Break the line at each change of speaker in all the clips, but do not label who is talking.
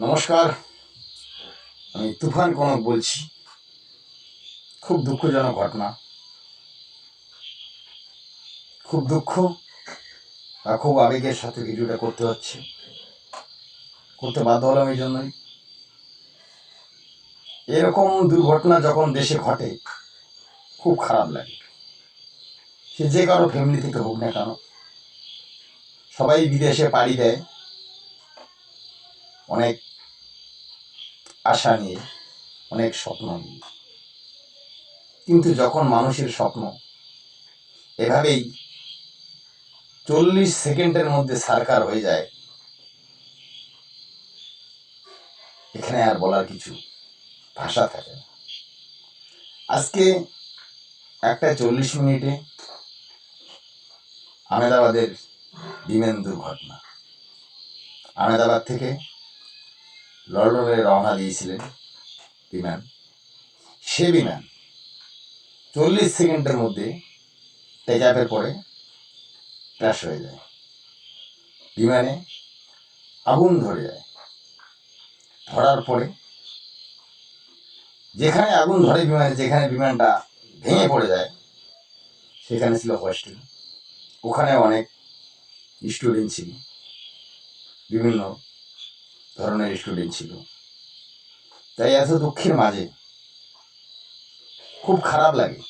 নমস্কার। আমি তুফান কনক বলছি। খুব দুঃখজনক ঘটনা। খুব দুঃখ আর খুব আবেগের সাথে ভিডিওটা করতে হচ্ছে। করতে বাধ্য হলাম এই জন্যই। এরকম দুর্ঘটনা যখন দেশে ঘটে, খুব খারাপ লাগে। সে যে কারও ফ্যামিলি থেকে হোক না কেন, সবাই বিদেশে পাড়ি দেয়। অনেক আশা নিয়ে অনেক স্বপ্ন নিয়ে। কিন্তু যখন মানুষের স্বপ্ন, এভাবেই চল্লিশ সেকেন্ডের মধ্যে সারকার হয়ে যায়, এখানে আর বলার কিছু ভাষা থাকে না। আজকে একটা চল্লিশ মিনিটে আহমেদাবাদের বিমান দুর্ঘটনা আহমেদাবাদ থেকে লন্ডনে রওনা দিয়েছিলেন বিমান সে বিমান চল্লিশ সেকেন্ডের মধ্যে টেক আপের পরে ক্র্যাশ হয়ে যায়। বিমানে আগুন ধরে যায়। ধরার পরে যেখানে আগুন ধরে বিমানে, যেখানে বিমানটা ভেঙে পড়ে যায়, সেখানে ছিল হোস্টেল। ওখানে অনেক স্টুডেন্ট ছিল, বিভিন্ন ধরনের স্টুডেন্ট ছিল। তাই এত দুঃখের মাঝে খুব খারাপ লাগে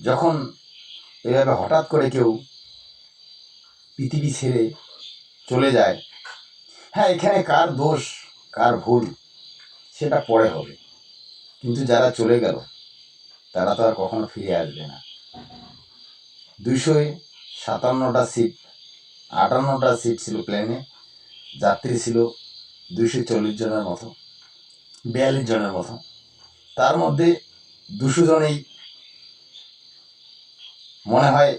যখন এভাবে হঠাৎ করে কেউ পৃথিবী ছেড়ে চলে যায়। হ্যাঁ এখানে কার দোষ, কার ভুল, সেটা পরে হবে। কিন্তু যারা চলে গেল, তারা তো আর কখনো ফিরে আসবে না। দুইশো সাতান্নটা সিট, আটান্নটা সিট ছিল প্লেনে যাত্রী ছিল দুইশো চল্লিশ জনের মতো, বিয়াল্লিশ জনের মতো। তার মধ্যে দুশো জনেই মনে হয়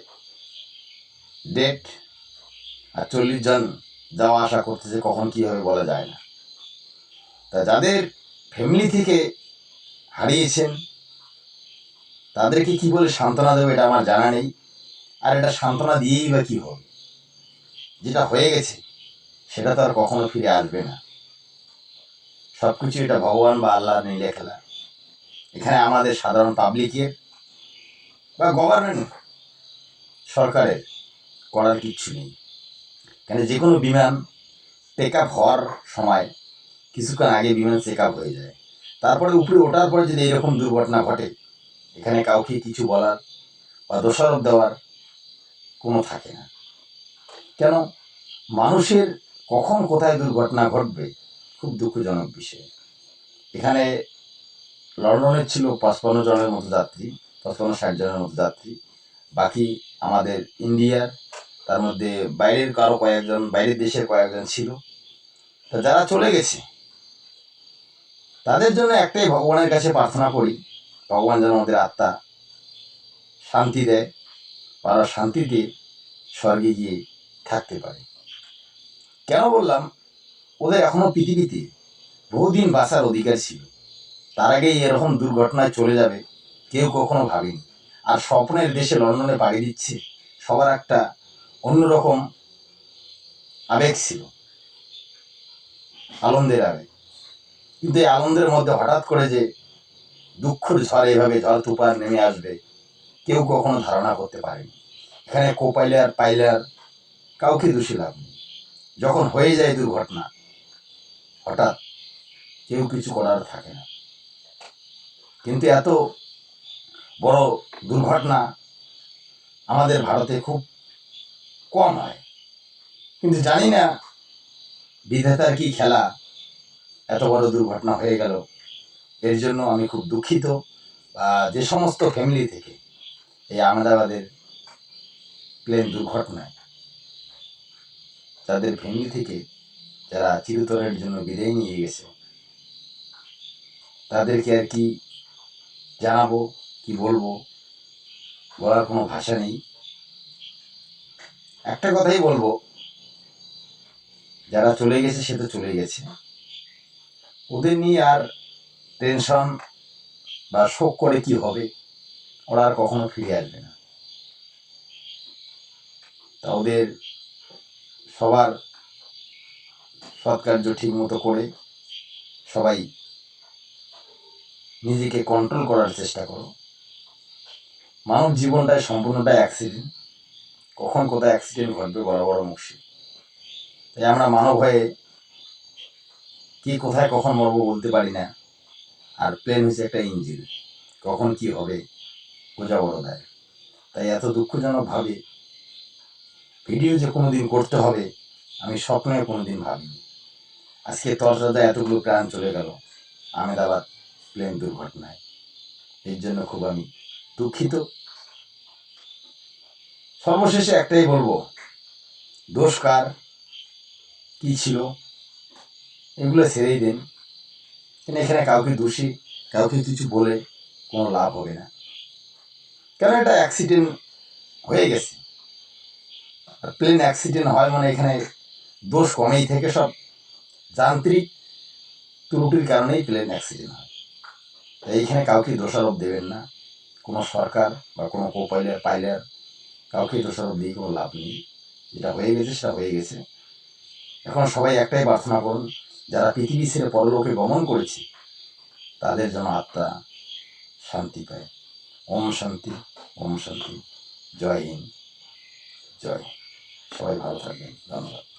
ডেট আর চল্লিশ জন যাওয়া আসা করতেছে, কখন কী হবে বলা যায় না। তা যাদের ফ্যামিলি থেকে হারিয়েছেন, তাদেরকে কি বলে সান্ত্বনা দেবে এটা আমার জানা নেই। আর এটা সান্ত্বনা দিয়েই বা কী হবে? যেটা হয়ে গেছে, সেটা তো আর কখনো ফিরে আসবে না। সব কিছু এটা ভগবান বা আল্লাহ নিলে খেলা এখানে আমাদের সাধারণ পাবলিকের বা গভর্নমেন্ট সরকারের করার কিচ্ছু নেই। কেন যে কোনো বিমান টেক আপ হওয়ার সময় কিছুক্ষণ আগে বিমান চেক আপ হয়ে যায়। তারপরে উপরে ওঠার পরে যদি এরকম দুর্ঘটনা ঘটে, এখানে কাউকে কিছু বলার বা দোষারোপ দেওয়ার কোনো থাকে না। কেন মানুষের কখন কোথায় দুর্ঘটনা ঘটবে খুব দুঃখজনক বিষয়। এখানে লন্ডনের ছিল পঁচপান্ন জনের মতো যাত্রী, পঁচপান্ন ষাট জনের মতো যাত্রী। বাকি আমাদের ইন্ডিয়ার, তার মধ্যে বাইরের কারও কয়েকজন, বাইরের দেশের কয়েকজন ছিল। তা যারা চলে গেছে, তাদের জন্য একটাই ভগবানের কাছে প্রার্থনা করি, ভগবান যেন আমাদের আত্মা শান্তি দেয় তারা শান্তিতে স্বর্গে গিয়ে থাকতে পারে। কেন বললাম? ওদের এখনও পৃথিবীতে বহুদিন বাঁচার অধিকার ছিল। তার আগেই এরকম দুর্ঘটনায় চলে যাবে কেউ কখনো ভাবেনি। আর স্বপ্নের দেশে লন্ডনে পাড়ি দিচ্ছে সবার একটা অন্যরকম আবেগ ছিল। আনন্দের আবেগ। কিন্তু এই আনন্দের মধ্যে হঠাৎ করে যে দুঃখর ঝড় এভাবে ঝড় তুফান নেমে আসবে, কেউ কখনো ধারণা করতে পারেনি। এখানে কোপাইলার পাইলার কাউকে দোষী লাভ নেই। যখন হয়ে যায় দুর্ঘটনা হঠাৎ কেউ কিছু করার থাকে না। কিন্তু এত বড় দুর্ঘটনা আমাদের ভারতে খুব কম হয়। কিন্তু জানি না বিধাতার কি খেলা, এত বড় দুর্ঘটনা হয়ে গেল। এর জন্য আমি খুব দুঃখিত। যে সমস্ত ফ্যামিলি থেকে এই আহমেদাবাদের প্লেন দুর্ঘটনায়, তাদের ফ্যামিলি থেকে যারা চিরতরের জন্য বিদায় নিয়ে গেছে। তাদেরকে আর কি জানাব, কি বলব, বলার কোনো ভাষা নেই। একটা কথাই বলব, যারা চলে গেছে সে তো চলে গেছে। ওদের নিয়ে আর টেনশন বা শোক করে কি হবে, ওরা আর কখনো ফিরে আসবে না। তা ওদের সবার সৎকার্য ঠিক মতো করে সবাই নিজেকে কন্ট্রোল করার চেষ্টা করো। মানব জীবনটাই সম্পূর্ণটা অ্যাক্সিডেন্ট কখন কোথায় অ্যাক্সিডেন্ট ঘটবে বড় বড় মুশকিল তাই আমরা মানব হয়ে কি কোথায় কখন মরবো বলতে পারি না। আর প্লেন হচ্ছে একটা ইঞ্জিন। কখন কি হবে বোঝা বড় দেয়। তাই এত দুঃখজনক ভাবে ভিডিও যে কোনোদিন করতে হবে, আমি স্বপ্নে কোনোদিন ভাবিনি। আজকে তরতাজা এতগুলো প্রাণ চলে গেল। আহমেদাবাদ প্লেন দুর্ঘটনায়। এর জন্য খুব আমি দুঃখিত। সর্বশেষে একটাই বলব, দোষ কার? কি ছিল? এগুলো ছেড়েই দিন। কিন্তু এখানে কাউকে দোষী, কাউকে কিছু বলে কোনো লাভ হবে না। কেন এটা অ্যাক্সিডেন্ট হয়ে গেছে? প্লেন অ্যাক্সিডেন্ট হয় মানে এখানে দোষ কমেই থেকে সব। যান্ত্রিক ত্রুটির কারণেই প্লেন অ্যাক্সিডেন্ট হয়। তাই এইখানে কাউকে দোষারোপ দেবেন না। কোনো সরকার বা কোনো কো পাইলার পাইলার কাউকে দোষারোপ দিয়ে কোনো লাভ নেই। যেটা হয়ে গেছে, সেটা হয়ে গেছে। এখন সবাই একটাই প্রার্থনা করুন, যারা পৃথিবী ছেড়ে পরলোকে গমন করেছে, তাদের যেন আত্মা শান্তি পায়। ওম শান্তি ওম শান্তি। জয় হিন্দ। জয়। সবাই ভালো থাকবেন। ধন্যবাদ।